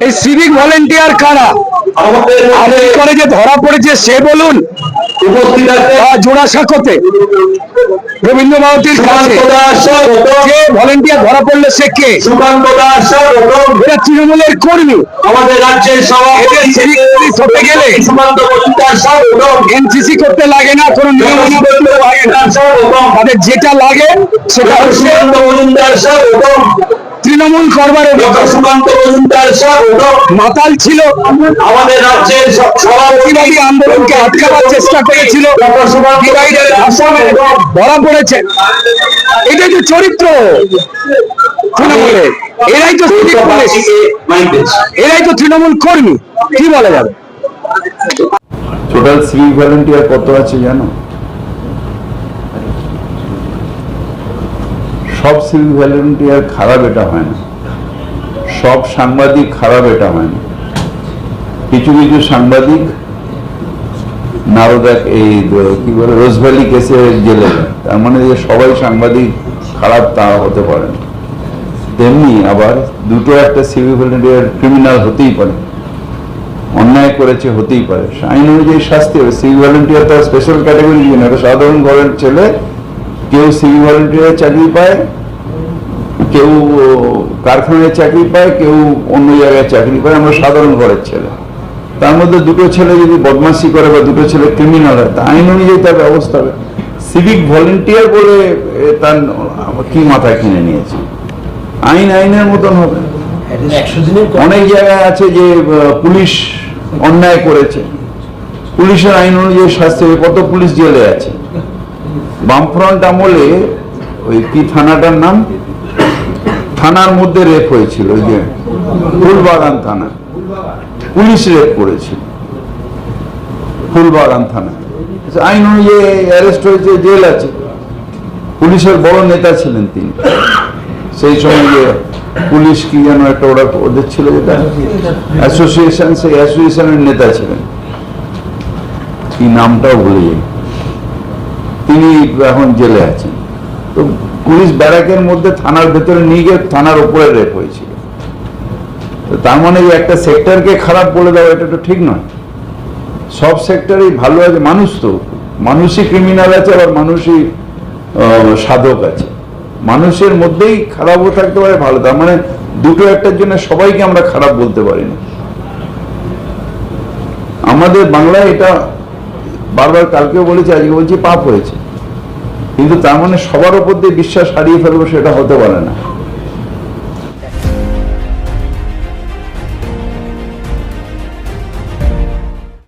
এই civic volunteer কারা? আমাদের আর এই করে যে ধরা পড়েছে সে বলুন। উপস্থিত আছে বা জোড়া সাঁকোতে। রবীন্দ্র ভারতীর কাছে। যে ভলেন্টিয়ার ধরা পড়লে সে কে? এরা তৃণমূলের কর্মী। আমাদের রাজ্যের সভাপতি হতে গেলে এনসিসি করতে লাগে না কোনো নিয়ম করতে লাগে না তাদের যেটা লাগে সেটা হচ্ছে তৃণমূল করবার সুকান্ত মজুমদার মাতাল ছিল। আমাদের রাজ্যের সব প্রতিবাদী আন্দোলনকে আটকাবার চেষ্টা করেছিল। ধরা পড়েছে। এটাই তো চরিত্র তৃণমূলের এরাই তো এরাই তো তৃণমূল কর্মী। কি বলা যাবে? টোটাল সিভিক ভলেন্টিয়ার কত আছে জানো? সব সিভিক ভলেন্টিয়ার খারাপ এটা হয় না। সব সাংবাদিক খারাপ এটা হয় না। কিছু কিছু সাংবাদিক নারদাক এই কি বলে, রোজভ্যালি কেসে জেলে তার মানে যে সবাই সাংবাদিক খারাপ তা হতে পারে না। তেমনি আবার দুটো একটা সিভিক ভলেন্টিয়ার ক্রিমিনাল হতেই পারে। অন্যায় করেছে হতেই পারে। আইন অনুযায়ী শাস্তি হবে। সিভিক ভলেন্টিয়ার তো স্পেশাল ক্যাটাগরি সাধারণ ঘরের ছেলে কেউ সিভিক ভলেন্টিয়ার চাকরি পায়, কেউ কারখানায় চাকরি পায়, কেউ অন্য জায়গায় চাকরি পায়। আমরা সাধারণ ঘরের ছেলে। তার মধ্যে দুটো ছেলে যদি বদমাশি করে বা দুটো ছেলে ক্রিমিনাল হয়, তা আইন অনুযায়ী তার ব্যবস্থা হবে। সিভিক ভলেন্টিয়ার বলে তার কি মাথায় কিনে নিয়েছে? আইন আইনের মতন হবে। অনেক জায়গায় আছে যে পুলিশ অন্যায় করেছে। পুলিশের আইন অনুযায়ী শাস্তি কত পুলিশ জেলে আছে? বামফ্রন্ট আমলে ওই কি থানাটার নাম? থানার মধ্যে রেপ হয়েছিল, ওই যে ফুলবাগান থানা। পুলিশ রেপ করেছিল, ফুলবাগান থানা। আইন অনুযায়ী অ্যারেস্ট হয়েছে, জেল আছে। পুলিশের বড় নেতা ছিলেন তিনি। সেই সময় যে পুলিশ কি যেন একটা ওরা ওদের ছিল যেটা? অ্যাসোসিয়েশন সেই অ্যাসোসিয়েশনের নেতা ছিলেন। কি নামটাও ভুলে যাই। তিনি এখন জেলে আছেন। তো পুলিশ ব্যারাকের মধ্যে থানার ভেতরে নিয়ে গিয়ে থানার উপরে রেপ হয়েছিল। তো তার মানে একটা সেক্টরকে খারাপ বলে দেওয়া, এটা তো ঠিক নয়। সব সেক্টরেই ভালো আছে, মানুষ তো। মানুষই ক্রিমিনাল আছে, আবার মানুষই সাধক আছে। মানুষের মধ্যেই খারাপও থাকতে পারে, ভালো। তার মানে দুটো একটার জন্য সবাইকে আমরা খারাপ বলতে পারি না। আমাদের বাংলায় এটা বারবার কালকেও বলেছি, আজকে বলছি পাপ হয়েছে। কিন্তু তার মানে সবার উপর দিয়ে বিশ্বাস হারিয়ে ফেলব সেটা হতে পারে না।